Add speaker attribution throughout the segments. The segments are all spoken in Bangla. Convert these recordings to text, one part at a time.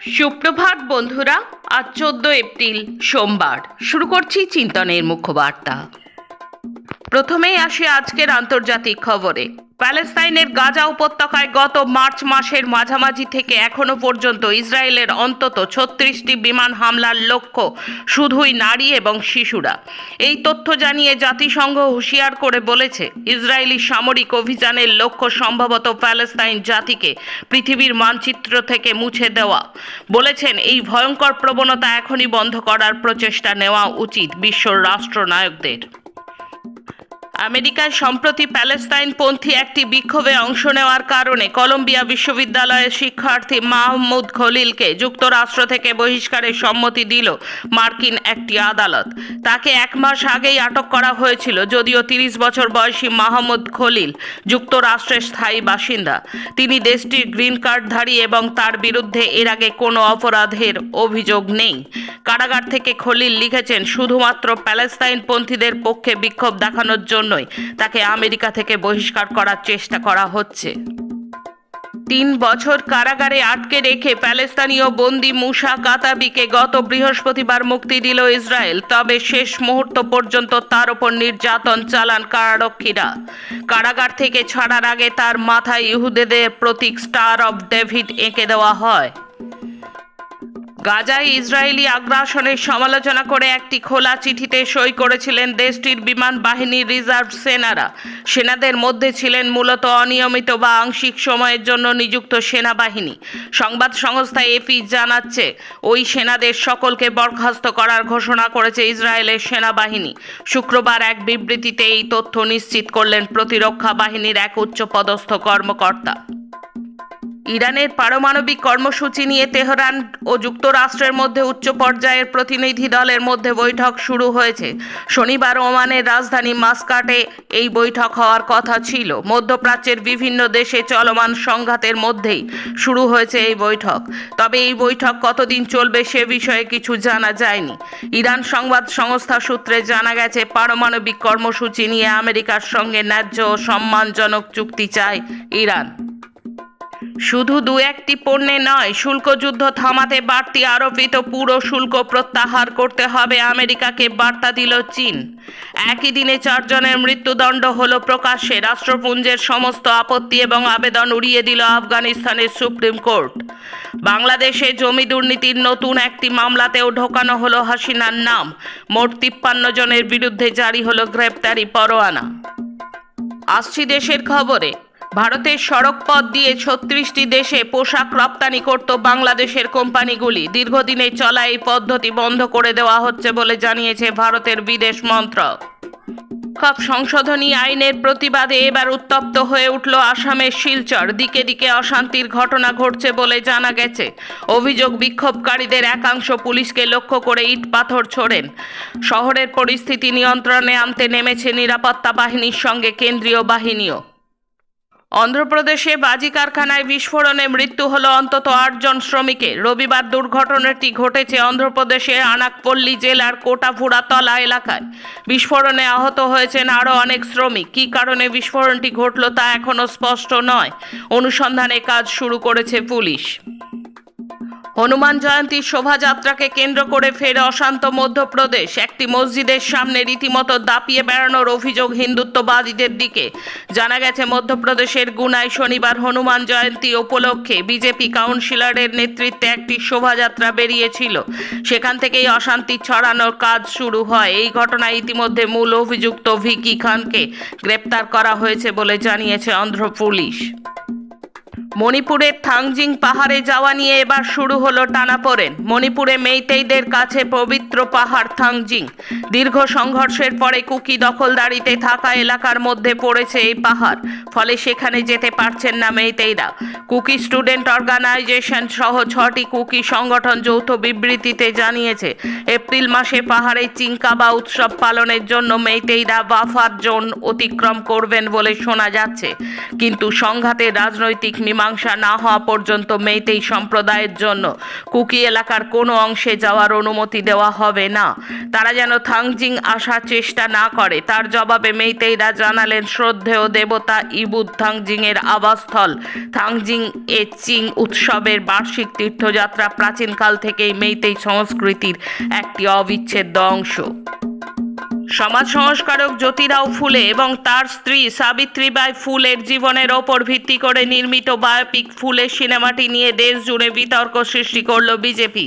Speaker 1: সুপ্রভাত বন্ধুরা, আজ চোদ্দ এপ্রিল, সোমবার। শুরু করছি চিন্তনের মুখ্য বার্তা। প্রথমেই আসি আজকের আন্তর্জাতিক খবরে। প্যালেস্তাইনের গাজা উপত্যকায় গত মার্চ মাসের মাঝামাঝি থেকে এখনও পর্যন্ত ইসরায়েলের অন্তত ছত্রিশটি বিমান হামলার লক্ষ্য শুধুই নারী এবং শিশুরা। এই তথ্য জানিয়ে জাতিসংঘ হুঁশিয়ার করে বলেছে, ইসরায়েলি সামরিক অভিযানের লক্ষ্য সম্ভবত প্যালেস্তাইন জাতিকে পৃথিবীর মানচিত্র থেকে মুছে দেওয়া। বলেছেন, এই ভয়ঙ্কর প্রবণতা এখনই বন্ধ করার প্রচেষ্টা নেওয়া উচিত বিশ্বর রাষ্ট্রনায়কদের। আমেরিকায় সম্প্রতি প্যালেস্তাইনপন্থী একটি বিক্ষোভে অংশ নেওয়ার কারণে কলম্বিয়া বিশ্ববিদ্যালয়ের শিক্ষার্থী মাহমুদ খলিলকে যুক্তরাষ্ট্র থেকে বহিষ্কারের সম্মতি দিল মার্কিন একটি আদালত। তাকে এক মাস আগেই আটক করা হয়েছিল, যদিও তিরিশ বছর বয়সী মাহমুদ খলিল যুক্তরাষ্ট্রের স্থায়ী বাসিন্দা। তিনি দেশটির গ্রিন কার্ডধারী এবং তার বিরুদ্ধে এর আগে কোনো অপরাধের অভিযোগ নেই। কারাগার থেকে খলিল লিখেছেন, শুধুমাত্র প্যালেস্তাইনপন্থীদের পক্ষে বিক্ষোভ দেখানোর জন্যই তাকে আমেরিকা থেকে বহিষ্কার করার চেষ্টা করা হচ্ছে। তিন বছর কারাগারে আটকে রেখে প্যালেস্তানীয় বন্দি মুসা কাতাবিকে গত বৃহস্পতিবার মুক্তি দিল ইসরায়েল, তবে শেষ মুহূর্ত পর্যন্ত তার ওপর নির্যাতন চালান কারারক্ষীরা। কারাগার থেকে ছাড়ার আগে তার মাথায় ইহুদেদের প্রতীক স্টার অব ডেভিড এঁকে দেওয়া হয়। গাজায় ইসরায়েলি আগ্রাসনের সমালোচনা করে একটি খোলা চিঠিতে সই করেছিলেন দেশটির বিমান বাহিনীর রিজার্ভ সেনারা। সেনাদের মধ্যে ছিলেন মূলত অনিয়মিত বা আংশিক সময়ের জন্য নিযুক্ত সেনাবাহিনী। সংবাদ সংস্থা এপি জানাচ্ছে, ওই সেনাদের সকলকে বরখাস্ত করার ঘোষণা করেছে ইসরায়েলের সেনাবাহিনী। শুক্রবার এক বিবৃতিতে এই তথ্য নিশ্চিত করলেন প্রতিরক্ষা বাহিনীর এক উচ্চপদস্থ কর্মকর্তা। ইরানের পারমাণবিক কর্মসূচি নিয়ে তেহরান ও যুক্তরাষ্ট্রের মধ্যে উচ্চ পর্যায়ের প্রতিনিধি দলের মধ্যে বৈঠক শুরু হয়েছে। শনিবার ওমানের রাজধানী মাস্কাটে এই বৈঠক হওয়ার কথা ছিল। মধ্যপ্রাচ্যের বিভিন্ন দেশে চলমান সংঘাতের মধ্যেই শুরু হয়েছে এই বৈঠক। তবে এই বৈঠক কতদিন চলবে সে বিষয়ে কিছু জানা যায়নি। ইরান সংবাদ সংস্থা সূত্রে জানা গেছে, পারমাণবিক কর্মসূচি নিয়ে আমেরিকার সঙ্গে ন্যায্য ও সম্মানজনক চুক্তি চায় ইরান। শুধু দু একটি পণ্যে নয় শুল্ক যুদ্ধ থামাতে বাড়তি আরোপিত পুরো শুল্ক প্রত্যাহার করতে হবে আমেরিকাকে, বার্তা দিল চীন। একই দিনে চারজনের মৃত্যুদণ্ড হল প্রকাশ্যে, রাষ্ট্রপুঞ্জের সমস্ত আপত্তি এবং আবেদন উড়িয়ে দিল আফগানিস্তানের সুপ্রিম কোর্ট। বাংলাদেশে জমি দুর্নীতির নতুন একটি মামলাতেও ঢোকানো হলো হাসিনার নাম। মোট তিপ্পান্ন জনের বিরুদ্ধে জারি হলো গ্রেপ্তারি পরোয়ানা। আসছি দেশের খবরে। ভারতের সড়ক পথ দিয়ে ছত্রিশটি দেশে পোশাক রপ্তানি করত বাংলাদেশের কোম্পানিগুলি। দীর্ঘদিনের চলা এই পদ্ধতি বন্ধ করে দেওয়া হচ্ছে বলে জানিয়েছে ভারতের বিদেশ মন্ত্রক। সব সংশোধনী আইনের প্রতিবাদে এবার উত্তপ্ত হয়ে উঠল আসামের শিলচর। দিকে দিকে অশান্তির ঘটনা ঘটছে বলে জানা গেছে। অভিযোগ, বিক্ষোভকারীদের একাংশ পুলিশকে লক্ষ্য করে ইট পাথর ছোড়েন। শহরের পরিস্থিতি নিয়ন্ত্রণে আনতে নেমেছে নিরাপত্তা বাহিনীর সঙ্গে কেন্দ্রীয় বাহিনীও। অন্ধ্রপ্রদেশে বাজি কারখানায় বিস্ফোরণে মৃত্যু হল অন্তত আটজন শ্রমিকের। রবিবার দুর্ঘটনাটি ঘটেছে অন্ধ্রপ্রদেশের আনাকপল্লী জেলার কোটাফুড়াতলা এলাকায়। বিস্ফোরণে আহত হয়েছেন আরও অনেক শ্রমিক। কী কারণে বিস্ফোরণটি ঘটল তা এখনও স্পষ্ট নয়। অনুসন্ধানে কাজ শুরু করেছে পুলিশ। হনুমান জয়ন্তীর শোভাযাত্রাকে কেন্দ্র করে ফের অশান্ত মধ্যপ্রদেশ। একটি মসজিদের সামনে রীতিমতো দাপিয়ে বেড়ানোর অভিযোগ হিন্দুত্ববাদীদের দিকে। জানা গেছে, মধ্যপ্রদেশের গুনায় শনিবার হনুমান জয়ন্তী উপলক্ষে বিজেপি কাউন্সিলরের নেতৃত্বে একটি শোভাযাত্রা বেরিয়েছিল। সেখান থেকেই অশান্তি ছড়ানোর কাজ শুরু হয়। এই ঘটনায় ইতিমধ্যে মূল অভিযুক্ত ভিকি খানকে গ্রেপ্তার করা হয়েছে বলে জানিয়েছে অন্ধ্র পুলিশ। মণিপুরের থাংজিং পাহাড়ে যাওয়া নিয়ে এবার শুরু হলো টানাপোড়েন। মণিপুরে মেইতেইদের কাছে পবিত্র পাহাড় থাংজিং। দীর্ঘ সংঘর্ষের পরে কুকি দখলদারিতে থাকা এলাকার মধ্যে পড়েছে এই পাহাড়, ফলে সেখানে যেতে পারছেন না মেইতেইরা। কুকি স্টুডেন্ট অর্গানাইজেশন সহ ছটি কুকি সংগঠন যৌথ বিবৃতিতে জানিয়েছে, এপ্রিল মাসে পাহাড়ে চিঙ্কাবা উৎসব পালনের জন্য মেইতেইরা বাফার জোন অতিক্রম করবেন বলে শোনা যাচ্ছে। কিন্তু সংঘাতের রাজনৈতিক মীমাংসা মীমাংসা না হওয়া পর্যন্ত মেইতেই সম্প্রদায়ের জন্য। কুকি এলাকার কোনো অংশে যাওয়ার অনুমতি দেওয়া হবে না। তারা যেন থাংজিং আসার চেষ্টা না করে। তার জবাবে মেইতেইরা জানালেন, শ্রদ্ধেয় দেবতা ইবুদ থাংজিং এর আবাসস্থল। থাংজিং এ চিং উৎসবের বার্ষিক তীর্থযাত্রা প্রাচীনকাল থেকেই মেইতেই সংস্কৃতির একটি অবিচ্ছেদ্য অংশ। সমাজ সংস্কারক জ্যোতিরাও ফুলে এবং তার স্ত্রী সাবিত্রীবাই ফুলের জীবনের ওপর ভিত্তি করে নির্মিত বায়োপিক ফুলের সিনেমাটি নিয়ে দেশ জুড়ে বিতর্ক সৃষ্টি করল বিজেপি।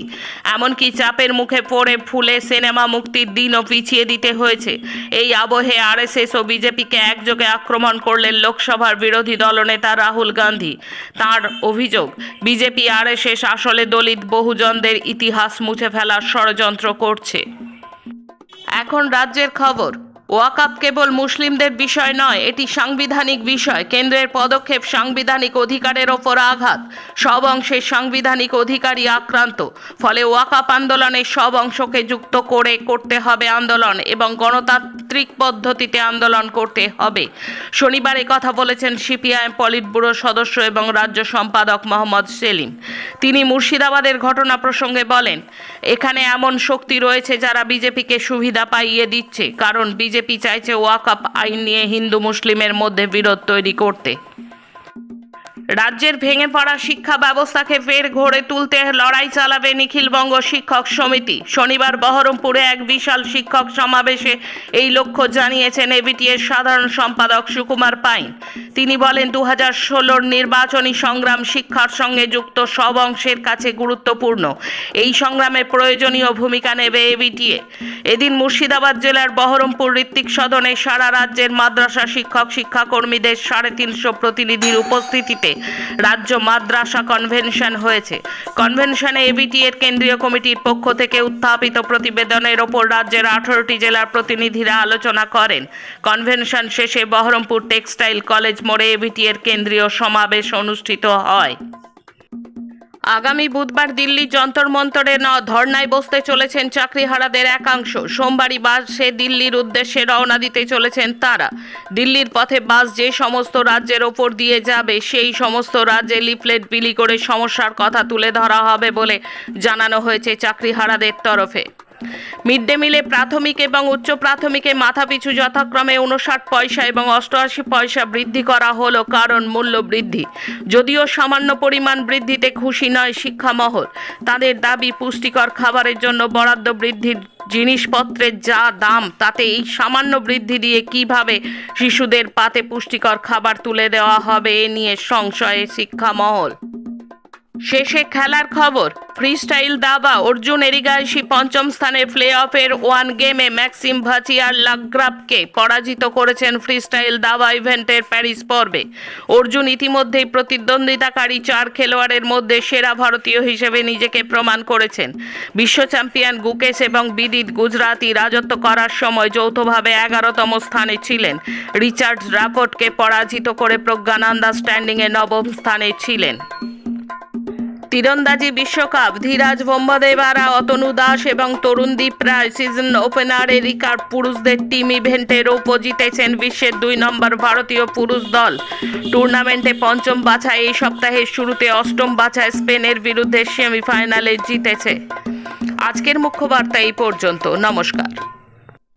Speaker 1: এমনকি চাপের মুখে পড়ে ফুলে সিনেমা মুক্তির দিনও পিছিয়ে দিতে হয়েছে। এই আবহে আরএসএস ও বিজেপিকে একযোগে আক্রমণ করলেন লোকসভার বিরোধী দলনেতা রাহুল গান্ধী। তার অভিযোগ, বিজেপি আরএসএস আসলে দলিত বহুজনদের ইতিহাস মুছে ফেলার ষড়যন্ত্র করছে। এখন রাজ্যের খবর। ওয়াকাপ কেবল মুসলিমদের বিষয় নয়, এটি সাংবিধানিক বিষয়। কেন্দ্রের পদক্ষেপ সাংবিধানিক অধিকারের ওপর আঘাত। সব অংশের সাংবিধানিক অধিকারই আক্রান্ত। ফলে ওয়াকাপ আন্দোলনের সব অংশকে যুক্ত করে করতে হবে আন্দোলন এবং গণতান্ত্রিক পদ্ধতিতে আন্দোলন করতে হবে। শনিবার কথা বলেছেন সিপিআইএম পলিট ব্যুরো সদস্য এবং রাজ্য সম্পাদক মোহাম্মদ সেলিম। তিনি মুর্শিদাবাদের ঘটনা প্রসঙ্গে বলেন, এখানে এমন শক্তি রয়েছে যারা বিজেপিকে সুবিধা পাইয়ে দিচ্ছে, কারণ বিজেপি চাইছে ওয়াকআপ আইন নিয়ে হিন্দু মুসলিমের মধ্যে বিরোধ তৈরি করতে। রাজ্যের ভেঙে পড়া শিক্ষা ব্যবস্থাকে ফের ঘরে তুলতে লড়াই চালাবে নিখিলবঙ্গ শিক্ষক সমিতি। শনিবার বহরমপুরে এক বিশাল শিক্ষক সমাবেশে এই লক্ষ্য জানিয়েছেন এবিটিএর সাধারণ সম্পাদক সুকুমার পাইন। তিনি বলেন দু হাজার ষোলোর নির্বাচনী সংগ্রাম শিক্ষার সঙ্গে যুক্ত সব অংশের কাছে গুরুত্বপূর্ণ। এই সংগ্রামে প্রয়োজনীয় ভূমিকা নেবে এবিটিএ এদিন মুর্শিদাবাদ জেলার বহরমপুর ঋত্বিক সদনে সারা রাজ্যের মাদ্রাসা শিক্ষক শিক্ষাকর্মীদের সাড়ে তিনশো প্রতিনিধির উপস্থিতিতে রাজ্য মাদ্রাসা কনভেনশন হয়েছে। কনভেনশনে এবিটি এর কেন্দ্রীয় কমিটির পক্ষ থেকে উত্থাপিত প্রতিবেদনের ওপর রাজ্যের আঠারোটি জেলার প্রতিনিধিরা আলোচনা করেন। কনভেনশন শেষে বহরমপুর টেক্সটাইল কলেজ মোড়ে এবিটি এর কেন্দ্রীয় সমাবেশ অনুষ্ঠিত হয়। আগামী বুধবার দিল্লি যন্তর মন্তরে ন ধর্নায় বসতে চলেছেন চাকরিহারাদের একাংশ। সোমবারই বাসে দিল্লির উদ্দেশ্যে রওনা দিতে চলেছেন তারা। দিল্লির পথে বাস যে সমস্ত রাজ্যের ওপর দিয়ে যাবে, সেই সমস্ত রাজ্যে লিফলেট বিলি করে সমস্যার কথা তুলে ধরা হবে বলে জানানো হয়েছে চাকরিহারাদের তরফে। মিড ডে মিলে প্রাথমিক এবং উচ্চ প্রাথমিকে মাথাপিছু যথাক্রমে উনষাট পয়সা এবং অষ্টআশি পয়সা বৃদ্ধি করা হলো কারণ মূল্য বৃদ্ধি। যদিও সামান্য পরিমাণ বৃদ্ধিতে খুশি নয় শিক্ষা মহল তাদের দাবি, পুষ্টিকর খাবারের জন্য বরাদ্দ বৃদ্ধির জিনিসপত্রের যা দাম, তাতে এই সামান্য বৃদ্ধি দিয়ে কীভাবে শিশুদের পাতে পুষ্টিকর খাবার তুলে দেওয়া হবে এ নিয়ে সংশয়ে শিক্ষা মহল শেষে খেলার খবর ফ্রিস্টাইল দাবা, অর্জুন এরিগাইশি পঞ্চম স্থানে প্লে অফের ওয়ান গেমে ম্যাক্সিম ভাচিয়ার লাগ্রাবকে পরাজিত করেছেন ফ্রিস্টাইল দাবা ইভেন্টের প্যারিস পর্বে। অর্জুন ইতিমধ্যেই প্রতিদ্বন্দ্বিতাকারী চার খেলোয়াড়ের মধ্যে সেরা ভারতীয় হিসেবে নিজেকে প্রমাণ করেছেন। বিশ্ব চ্যাম্পিয়ন গুকেশ এবং বিদিত গুজরাতি রাজত্ব করার সময় যৌথভাবে এগারোতম স্থানে ছিলেন। রিচার্ড রাফোর্টকে পরাজিত করে প্রজ্ঞানন্দা স্ট্যান্ডিংয়ে নবম স্থানে ছিলেন। তীরন্দাজি বিশ্বকাপ, ধীরাজ বোম্বাদেবারা অতনু দাস এবং তরুণদীপ রায় সিজন ওপেনারে রিকার পুরুষদের টিম ইভেন্টের রৌপ্য জিতেছেন বিশ্বের দুই নম্বর ভারতীয় পুরুষ দল। টুর্নামেন্টে পঞ্চম বাছাই এই সপ্তাহের শুরুতে অষ্টম বাছায় স্পেনের বিরুদ্ধে সেমিফাইনালে জিতেছে। আজকের মুখ্য বার্তা এই পর্যন্ত। নমস্কার।